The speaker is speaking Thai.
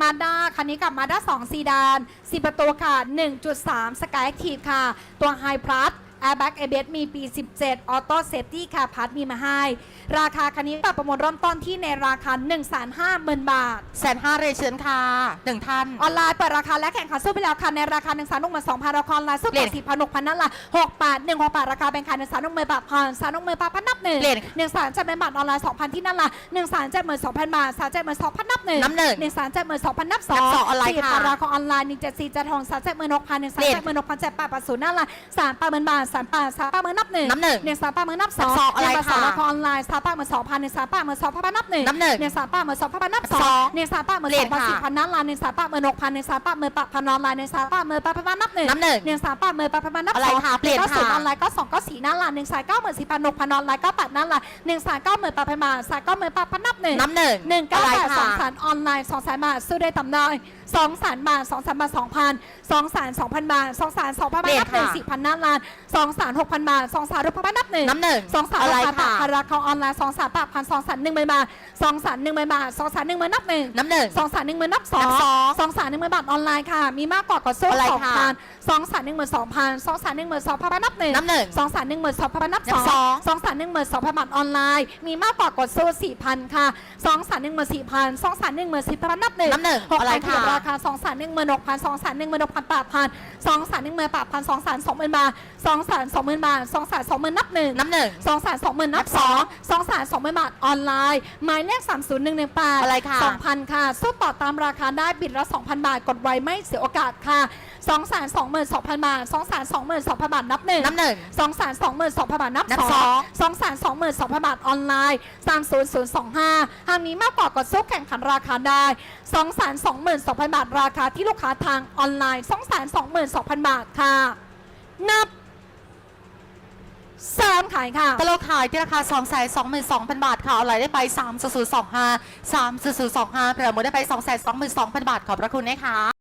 มาด้าคันนี้กับมาด้า2ซีดาน 4 ประตูค่ะ 1.3 Sky Active ค่ะ ตัว High Plus Airbag ABS มีปี 17 Auto Safety ค่ะพัดมีมาให้ ราคาคันนี้ปรับประมูลเริ่มต้นที่ในราคา 150,000 บาท แสนห้าเรยนเชิญค่ะหนึ่งท่าน ออนไลน์เปิดราคาและแข่งขันสู้ไปแล้วค่ะในราคา1 3 1 2 0 0 0ราคาออนไลน์สู้เหรีต่ยญอ4 6 0 0นั่นละ6บาท1 6บาทราคาแบ่งขาย1 3 1 0 0 0บาทพัน3 1 0 0 0บาทพันนับหนึ่งเหรียญหนึ่งสามเจ็ดหมื่นบาทออนไลน์2,000ที่นั่นละ1 3 7 2 0 0 0บาท3 7 2 0 0 0นับหนึ่งนับหนึ่งหนึ่งสามเจ็ดหมื่นสองพันนับสอนังบสองออนไลน์สี่ค่ะราคาออนไลน์หนึ่งเจ็ดสี่เจ็ดหกสามเจ็ดหมื่นหกพันหนึ่งสามเหรียญเจ็ดหมื่นหกพันเจ็ดแปดแปดศูนย์นั่นละสามแปดหมื่นบาทสามแปดสามแปดหมื่นนับหนึ่งนับหนึ่งหนึ่งสามแปดหมื่นนับสองนับสองอะไรหนึ่งแปดสองค่ะราคาออนไลน์สามแปดหมื่นสองพันหนึ่งสามแปดหมื่นสองพันนับหนึ่งนับหนึ่งหนึ่งสามแปดหมื่นสองพันนับสสอองงหนึ่งสามแปดหมื่นเหรีสยอญงพันค่ะสี่พันนั่นละหนึ่งสามแปดหมื่นหกพันหนึ่งสามแปดหมื่นแปดพันออนไลน์หนึ่งสามแปดหมื่นแปดพันนับหนึ่งนับหนึ่งหนึ่งสามแปดหมื่นแปดพันนับอะไรสองคะเปลี่ยนก้าศูนย์ค่ะออนไลน์ก็สองก็สี่นั่นละหนึ่งสามเก้าหมื่นสี่พันหกพันออนไลน์ก็แปดนั่นละหนึ่งสามเก้าหมื่นแปดพันบาทสามเก้าหมื่นแปดพันนับหนึ่ง น้ำหนึ่งหนึ่งเก้าอะไรแปดสองค่ะแสนออนไลน์สองแสนบาทซื้อได้ต่ำได้สองแสนบาทสองแสนบาทสองพันสองแสนสองพันบาทสองแสนสองพันบาทเปลี่ยนนับหนึ่งค่ะ สี่พันหน้าล้านสองแสนหกพันบาทสองแสนหกพันบาทนับหนึ่งน้ำหนึ่งสองแสนอะไรหกพันบาทค่ะราคาออนไลน์สองแสนแปดพันสองแสนหนึ่งหมื่นบาทสองแสนหนึ่งหมื่นบาทสองแสนหนึ่งหมื่นนับหนึ่งน้ำหนึ่งสองแสนหนึ่งหมื่นนับสอนังบสองสองแสนหนึ่งหมื่นบาทออนไลน์ค่ะ มีมากกว่ากดสู้อะไรสองค่ะพันสองแสนหนึ่งหมื่นสองพันสองแสนหนึ่งหมื่นสองพันบาทนับหนึ่งน้ำหนึ่งสองแสนหนึ่งหมื่นสองพันบาทนับนัสบองสองสองแสนหนึ่งหมื่นสองพันบาทออนไลน์ มีมากกว่ากดสู้สี่พันค่ะสองแสนหนึ่งหมื่นสี่พันสองแสนหนึ่งหมื่นสี่พันนับหนึ่งน้ำหนึ่งหกอะไรพันค่ะราคาสองแสนหนึ่งหมื่นหกพันสองแสนหนึ่งหมื่นหกพันแปดพันสองแสนหนึ่งหมื่นแปดพันสองแสนสองหมื่นบาทสองแสนสองหมื่นบาทสองแสนสองหมื่นนับหนึ่งน้ำหนึ่ง สองแสนสองหมื่นนับสองสองแสนสองหมื่นบาทออนไลน์ หมายเลขสามศูนย์หนึ่งหนึ่งแปดอะไรค่ะสองพันค่ะ สู้ต่อตามราคาได้บิดละสองพันบาท กดไวไม่เสียโอกาสค่ะสองแสนสองหมื่นสองพันบาทสองแสนสองหมื่นสองพันบาทนับหนึ่งน้ำหนึ่งสองแสนสองหมื่นสองพันบาทนับนับสสอองง สองแสนสองหมื่นสองพันบาทออนไลน์สามศูนย์ศูนย์สองห้าหากมีมากกว่ากดสู้แข่งขันราคาได้สองแสนสองหมื่นสองพันบาทราคาที่ลูกค้าทางออนไลน์สองแสนสองหมื่นสองพันบาทค่ะ นับ เสริมขายค่ะตะโลขายที่ราคา 2 2 2 2 0 0 0 บาทค่ะออนไลน์ได้ไป 3 0 0 2 5 3 0 0 2 5เผื่อหมดได้ไป2 2 2 0 0 0 บาท ขอบพระคุณนะคะ